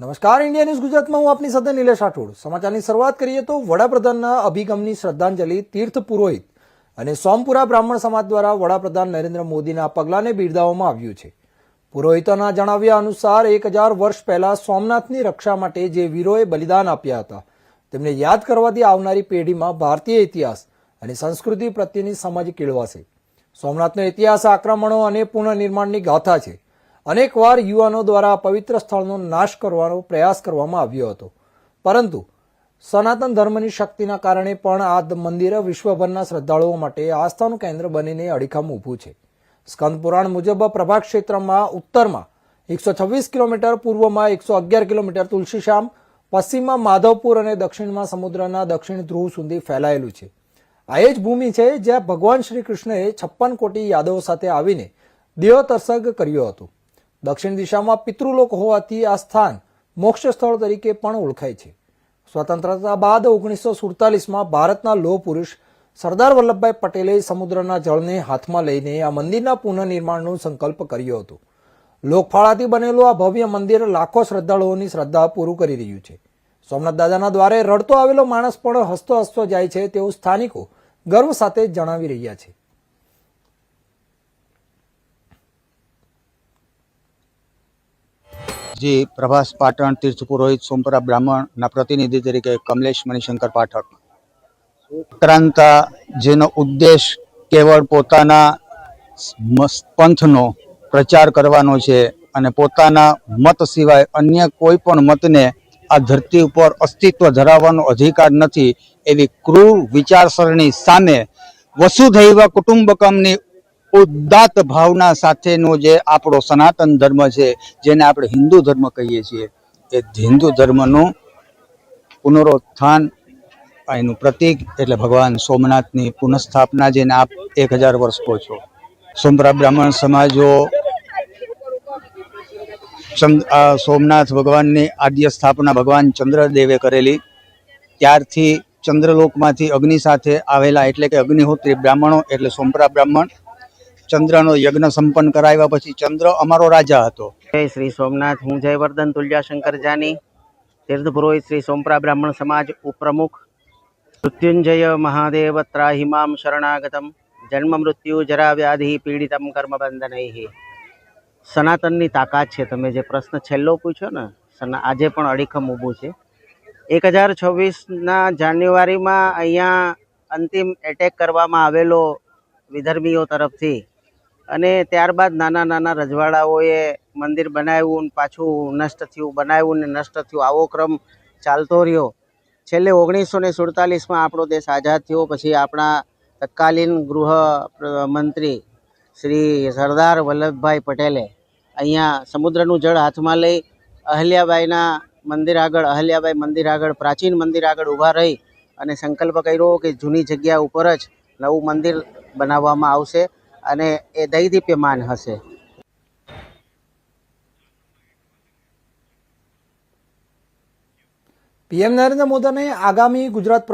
નમસ્કાર, India news ગુજરાતમાં હું આપની સાથે નિલેશ રાઠોડ. સમાચારની શરૂઆત કરીએ તો વડાપ્રધાનના અભિગમની શ્રદ્ધાંજલિ તીર્થ પુરોહિત અને સોમપુરા બ્રાહ્મણ સમાજ દ્વારા વડાપ્રધાન નરેન્દ્ર મોદીના પગલાંને બિરદાવવામાં આવ્યું છે. પુરોહિતોના જણાવ્યા અનુસાર, એક હજાર વર્ષ પહેલા સોમનાથની રક્ષા માટે જે વીરોએ બલિદાન આપ્યા હતા, તેમને યાદ કરવાથી આવનારી પેઢીમાં ભારતીય ઇતિહાસ અને સંસ્કૃતિ પ્રત્યેની સમજ કેળવાશે. સોમનાથનો ઇતિહાસ, આક્રમણો અને પુનઃનિર્માણની ગાથા છે. અનેકવાર યુવાનો દ્વારા પવિત્ર સ્થળનો નાશ કરવાનો પ્રયાસ કરવામાં આવ્યો હતો. પરંતુ સનાતન ધર્મની શક્તિના કારણે પણ આ મંદિર વિશ્વભરના શ્રદ્ધાળુઓ માટે આસ્થાનું કેન્દ્ર બનીને અડીખમ ઊભું છે. સ્કંદ પુરાણ મુજબ પ્રભા ક્ષેત્રમાં ઉત્તરમાં એકસો છવ્વીસ કિલોમીટર, પૂર્વમાં એકસો અગિયાર કિલોમીટર તુલસીશ્યામ, પશ્ચિમમાં માધવપુર અને દક્ષિણમાં સમુદ્રના દક્ષિણ ધ્રુવ સુધી ફેલાયેલું છે. આ એ જ ભૂમિ છે જ્યાં ભગવાન શ્રી કૃષ્ણએ છપ્પન કોટી યાદવો સાથે આવીને દેવતર્સગ કર્યો હતો. દક્ષિણ દિશામાં પિતૃલોક હોવાથી આ સ્થાન મોક્ષ સ્થળ તરીકે પણ ઓળખાય છે. સ્વતંત્રતા બાદ ઓગણીસો સુડતાલીસમાં ભારતના લોહ પુરુષ સરદાર વલ્લભભાઈ પટેલે સમુદ્રના જળને હાથમાં લઈને આ મંદિરના પુનઃનિર્માણનો સંકલ્પ કર્યો હતો. લોકફાળાથી બનેલું આ ભવ્ય મંદિર લાખો શ્રદ્ધાળુઓની શ્રદ્ધા પૂરું કરી રહ્યું છે. સોમનાથ દાદાના દ્વારે રડતો આવેલો માણસ પણ હસતો હસતો જાય છે તેવું સ્થાનિકો ગર્વ સાથે જણાવી રહ્યા છે. જી, પ્રભાસ પાટણ તીર્થ પુરોહિત સોમપરા બ્રાહ્મણના પ્રતિનિધિ તરીકે કમલેશ મણિશંકર પાઠક. ઉત્ક્રાંતા જેનો ઉદ્દેશ કેવળ પોતાના પંથનો પ્રચાર કરવાનો છે અને પોતાના મત સિવાય અન્ય કોઈ પણ મતને આ ધરતી ઉપર અસ્તિત્વ ધરાવવાનો અધિકાર નથી, એવી ક્રૂર વિચારસરણી સામે વસુધૈવ કુટુંબકમની ઉદાત્ત ભાવના સાથેનો જે આપણો સનાતન ધર્મ છે, જેને આપણે હિન્દુ ધર્મ કહીએ છીએ, એ હિન્દુ ધર્મનું પુનરોત્થાન એનું પ્રતીક એટલે ભગવાન સોમનાથની પુનઃસ્થાપના જેને આપ એક હજાર વર્ષ કહો છો. સોમરા બ્રાહ્મણ સમાજો સોમનાથ ભગવાનની આદ્ય સ્થાપના ભગવાન ચંદ્રદેવે કરેલી. ત્યારથી ચંદ્રલોકમાંથી અગ્નિ સાથે આવેલા એટલે કે અગ્નિહોત્રી બ્રાહ્મણો એટલે સોમરા બ્રાહ્મણ ચંદ્રનો યજ્ઞ સંપન્ન કરાવ્યા પછી ચંદ્ર અમારો રાજા હતો. જય શ્રી સોમનાથ, હું જયવર્ધન તુલ્યાશંકર જાની તીર્થ પુરોહિત શ્રી સોમપ્રા બ્રાહ્મણ સમાજ ઉપપ્રમુખ. મૃત્યુંજય મહાદેવ ત્રાહિમામ શરણાગતમ, જન્મ મૃત્યુ જરા વ્યાધિ પીડિતમ કર્મ બંધનૈ સનાતનની તાકાત છે, તમે જે પ્રશ્ન છેલ્લો પૂછ્યો ને આજે પણ અડીખમ ઊભું છે. એક હજાર છવ્વીસના જાન્યુઆરીમાં અહીંયા અંતિમ એટેક કરવામાં આવેલો વિધર્મીઓ તરફથી અને ત્યારબાદ નાના નાના રજવાડાઓએ મંદિર બનાવ્યું ને પાછું નષ્ટ થયું, બનાવ્યું ને નષ્ટ થયું. આવો ક્રમ ચાલતો રહ્યો. છેલ્લે ઓગણીસો ને સુડતાલીસમાં આપણો દેશ આઝાદ થયો. પછી આપણા તત્કાલીન ગૃહ મંત્રી શ્રી સરદાર વલ્લભભાઈ પટેલે અહીંયા સમુદ્રનું જળ હાથમાં લઈ અહલ્યાબાઈના મંદિર આગળ, અહલ્યાબાઈ મંદિર આગળ, પ્રાચીન મંદિર આગળ ઊભા રહી અને સંકલ્પ કર્યો કે જૂની જગ્યા ઉપર જ નવું મંદિર બનાવવામાં આવશે. અને એ દૈદીપ્યમાન હશે. પીએમ નરેન્દ્ર મોદીને આગામી ગુજરાત